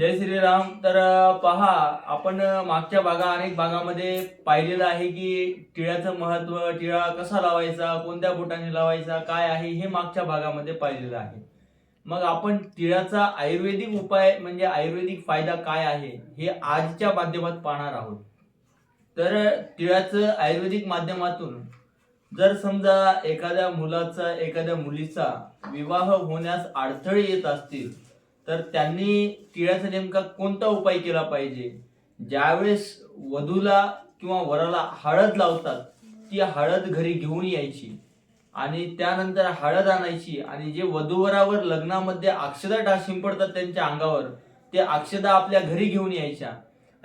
जय श्रीराम. तर पहा आपण मागच्या भागा अनेक भागामध्ये पाहिलेलं आहे की टिळ्याचं महत्त्व टिळा कसा लावायचा कोणत्या बोटाने लावायचा काय आहे हे मागच्या भागामध्ये पाहिलेलं आहे. मग आपण टिळाचा आयुर्वेदिक उपाय म्हणजे आयुर्वेदिक फायदा काय आहे हे आजच्या माध्यमात पाहणार आहोत. तर तिळाचं आयुर्वेदिक माध्यमातून जर समजा एखाद्या मुलाचा एखाद्या मुलीचा विवाह होण्यास अडथळे येत असतील तर त्यांनी तिळाचा नेमका कोणता उपाय केला पाहिजे? ज्यावेळेस वधूला किंवा वराला हळद लावतात ती हळद घरी घेऊन यायची आणि त्यानंतर हळद आणायची आणि जे वधूवरावर लग्नामध्ये अक्षदा टा शिंपडतात त्यांच्या अंगावर ते अक्षदा आपल्या घरी घेऊन यायच्या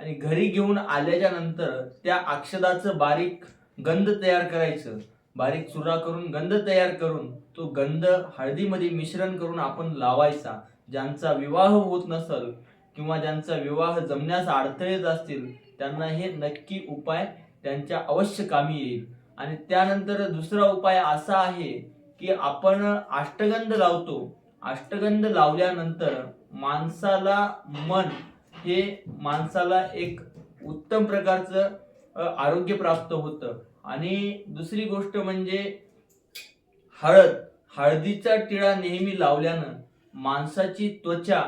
आणि घरी घेऊन आल्याच्यानंतर त्या अक्षदाचं बारीक गंध तयार करायचं. बारीक चुरा करून गंध तयार करून तो गंध हळदीमध्ये मिश्रण करून आपण लावायचा. ज्यांचा विवाह होत नसल किंवा ज्यांचा विवाह जमण्यास अडथळे असतील त्यांना हे नक्की उपाय त्यांच्या अवश्य कामी येईल. आणि त्यानंतर दुसरा उपाय असा आहे की आपण अष्टगंध लावतो. अष्टगंध लावल्यानंतर माणसाला मन हे माणसाला एक उत्तम प्रकारचं आरोग्य प्राप्त होतं. आणि दुसरी गोष्ट म्हणजे हळद. हळदीचा टिळा नेहमी लावल्यानं माणसाची त्वचा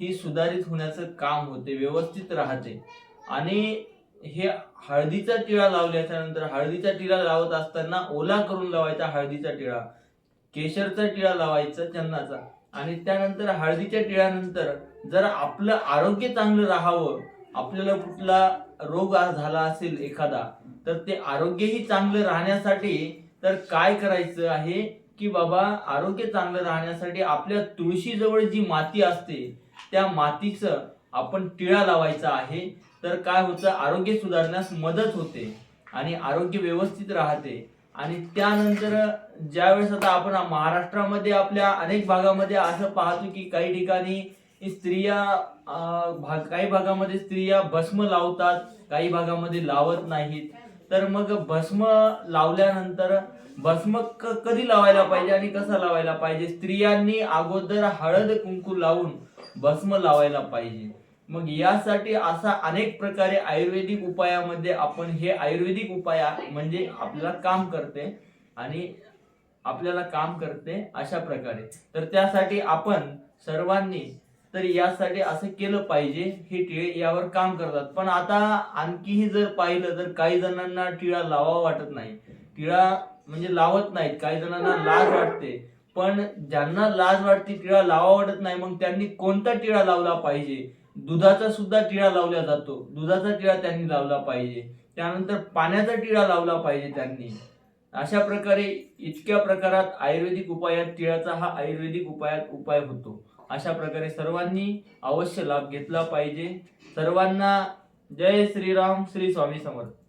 ही सुधारित होण्याचं काम होते व्यवस्थित राहते. आणि हे हळदीचा टिळा लावल्याच्या नंतर हळदीचा टिळा लावत असताना ओला करून लावायचा हळदीचा टिळा. केशरचा टिळा लावायचा चन्नाचा. आणि त्यानंतर हळदीच्या टिळ्यानंतर जर आपलं आरोग्य चांगलं राहावं आपल्याला कुठला रोग झाला असेल एखादा तर ते आरोग्यही चांगलं राहण्यासाठी तर काय करायचं आहे? की बाबा आरोग्य चांगलं राहण्यासाठी आपल्या तुळशीजवळ जी माती असते त्या मातीचं आपण टिळा लावायचा आहे तर काय होतं? आरोग्य सुधारण्यास मदत होते आणि आरोग्य व्यवस्थित राहते. आणि त्यानंतर ज्यावेळेस आता आपण महाराष्ट्रामध्ये आपल्या अनेक भागामध्ये असं पाहतो की काही ठिकाणी स्त्रिया भाग काही भागामध्ये स्त्रिया भस्म लावतात काही भागामध्ये लावत नाहीत. तर मग भस्म लावल्यानंतर भस्म क- कधी लावायला पाहिजे आणि कसा लावायला पाहिजे? स्त्रियांनी अगोदर हळद कुंकू लावून भस्म लावायला पाहिजे. मग यासाठी असा अनेक प्रकारे आयुर्वेदिक उपायामध्ये आपण हे आयुर्वेदिक उपाय म्हणजे आपल्याला काम करते आणि आपल्याला काम करते अशा प्रकारे. तर त्यासाठी आपण सर्वांनी तर यासाठी असं केलं पाहिजे हे टिळे यावर काम करतात. पण आता आणखीही जर पाहिलं तर काही जणांना टिळा लावा वाटत नाही. टिळा म्हणजे लावत नाहीत. काही जणांना लाज वाटते. पण ज्यांना लाज वाटते टिळा लावा वाटत नाही मग त्यांनी कोणता टिळा लावला पाहिजे? दुधाचा सुद्धा टिळा लावला जातो. दुधाचा टिळा त्यांनी लावला पाहिजे. त्यानंतर पाण्याचा टिळा लावला पाहिजे त्यांनी. अशा प्रकारे इतक्या प्रकारात आयुर्वेदिक उपायात टिळाचा हा आयुर्वेदिक उपायात उपाय होतो. अशा प्रकारे सर्वांनी अवश्य लाभ घेतला पाहिजे. सर्वांना जय श्रीराम श्री स्वामी समर्थ.